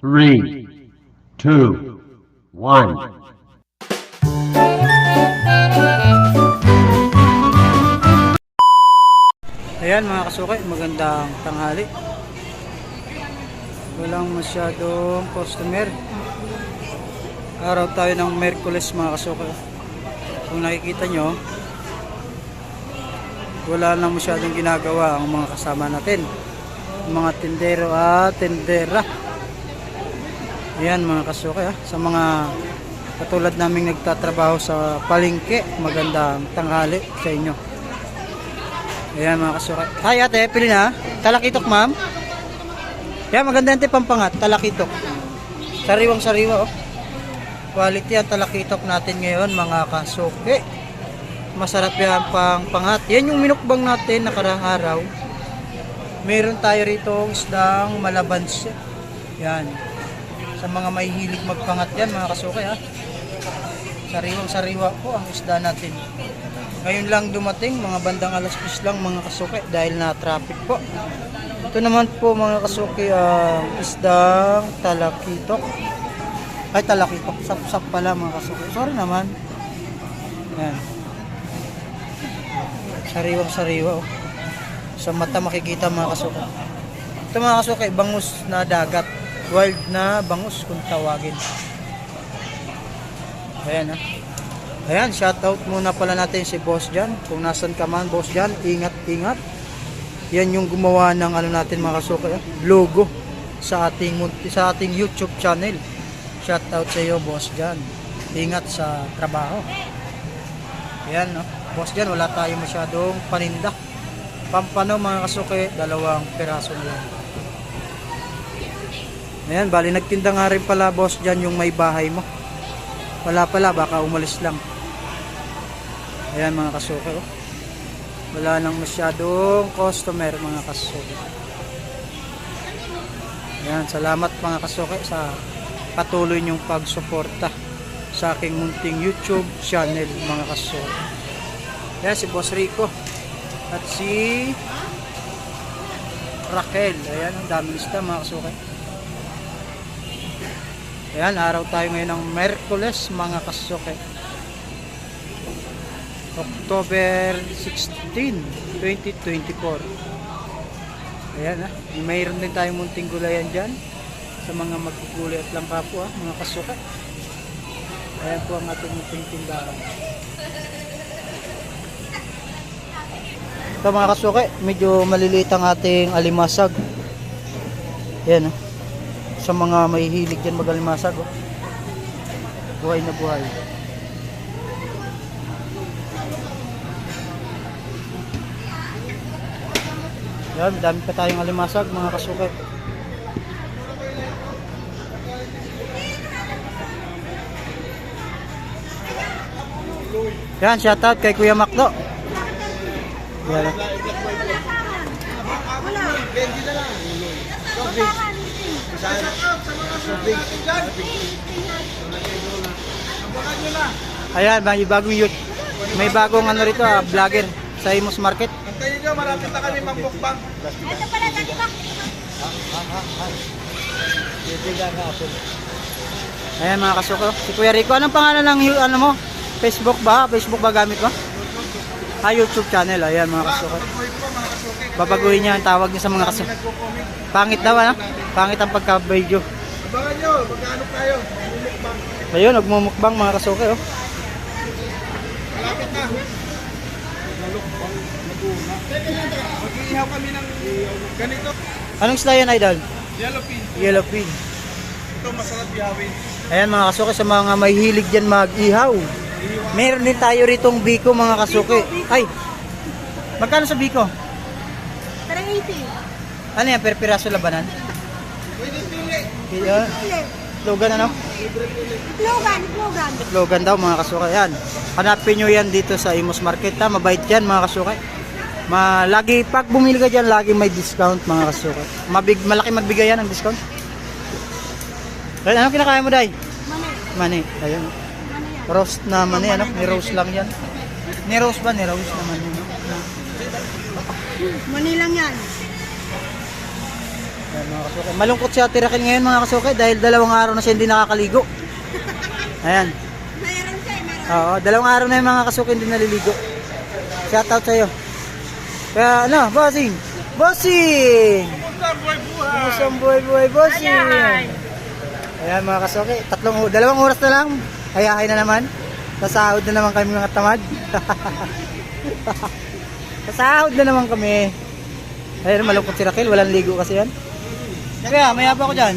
three, two, one. Ayan mga kasukay, magandang tanghali. Walang masyadong customer. Araw tayo ng Merkules mga kasukay. Kung nakikita nyo, wala na masyadong ginagawa ang mga kasama natin. Mga tindero at tindera. Ayan mga kasukay ha. Sa mga katulad naming nagtatrabaho sa palengke, magandang tanghali sa inyo. Ayan mga kasukat. Hi ate, pili na. Talakitok ma'am. Yan, maganda yan pampangat. Talakitok. Sariwang sariwa oh. Quality ang talakitok natin ngayon mga kasuki. Masarap yan pang pangat. Yan yung minukbang natin nakarang araw. Meron tayo rito isdang malabansi. Yan. Sa mga may hilig magpangat yan mga kasuki ha. Sariwang sariwa po ang isda natin. Ngayon lang dumating, mga bandang alas 10 lang mga kasuki dahil na traffic po. Ito naman po mga kasuki ang isdang talakitok. Ay talakitok, sapsap pala mga kasuki. Sorry naman. Yan. Sariwang sariwa oh. Sa mata makikita mga kasuki. Ito mga kasuki, bangus na dagat. Wild na bangus kung tawagin. Ayan ah. Ayan, shoutout muna pala natin si Boss Jan. Kung nasan ka man, Boss Jan, ingat, ingat. Yan yung gumawa ng ano natin mga kasuka, logo sa ating sa ating YouTube channel. Shoutout sa iyo, Boss Jan. Ingat sa trabaho. Ayan, no? Boss Jan, wala tayo masyadong paninda. Pampano mga kasuke, dalawang piraso na lang. Ayan, bali nagtinda nga rin pala, Boss Jan, yung may bahay mo. Wala pala, baka umalis lang. Ayan mga kasuke oh. Wala nang masyadong customer mga kasuke. Ayan, salamat mga kasuke sa patuloy niyong pagsuporta sa aking munting YouTube channel mga kasuke. Ayan si Boss Rico at si Raquel. Ayan, ang daming lista mga kasuke. Ayan, araw tayo ngayon ng Merkules mga kasuke. October 16, 2024. Ayan ah, mayroon din tayong munting gulayan dyan sa mga magugulay at lang kapwa, mga kasuka. Ayan po ang ating munting tindahan. Ito mga kasuke, medyo maliliit ang ating alimasag. Ayan ah. Sa mga may hilig dyan mag-alimasag. Oh. Buhay na buhay. Yan, dami pa tayong alimasag mga kasukay. Yan, shoutout kay Kuya Makdo. Yan. Ayan, may bagong youth. May bagong ano rito, ah, vlogger sa Imos Market. Antayin nyo, marami na kami mambukbang. Ayan mga kasuko. Si Kuya Rico, anong pangalan ng ano mo? Facebook ba? Facebook ba gamit mo? Ah, YouTube channel. Ayan mga kasuki. Babaguhin niya ang tawag niya sa mga. Nagko-comment. Pangit daw ano? Pangit ang pagka-video. Abangan nyo, magkano tayo? Mumukbang. Ayun, nagmumukbang mga kasuko. Oh. Malapit na. Nalukbang. Naguna. Mag-iihaw kami ng ganito. Anong isda yan, Idol? Yellow pin. Yellow pin. Ito masarap ihawin. Ayan mga kasuko, sa mga may hilig dyan mag-ihaw. Meron din tayo ritong biko mga kasuki. Ay, magkano sa biko? 380. Ano yan, per piraso labanan? Pwede pili. Yeah. Logan ano? Logan, Logan. Logan daw mga kasuka yan. Hanapin nyo yan dito sa Imos Market ha. Mabait yan mga kasuka. Ma lagi pag bumili ka diyan, lagi may discount mga kasuka. Mabig malaki magbigay yan ng discount. Dahil ano kinakain mo, Day? Mani. Mani. Ayun. Roast na mani, ano? Ni roast lang yan. Ni roast ba? Ni roast naman yun. Mani lang yan. Ayan, mga kasuke. Malungkot si Ate Raquel ngayon mga kasuke dahil dalawang araw na siya hindi nakakaligo. Ayan. Mayroon siya, eh, mayroon. Oo, dalawang araw na yung mga kasuke hindi naliligo. Shout out sa'yo. Kaya ano, bossing! Bossing! Kumusta? Isang buhay-buhay, bossing! Ayan mga kasuke, tatlong, dalawang oras na lang. Hayahay na naman. Sasahod na naman kami mga tamad. Sasahod na naman kami. Ayun, malungkot si Raquel. Walang ligo kasi yan. Kaya, mayaba ko dyan.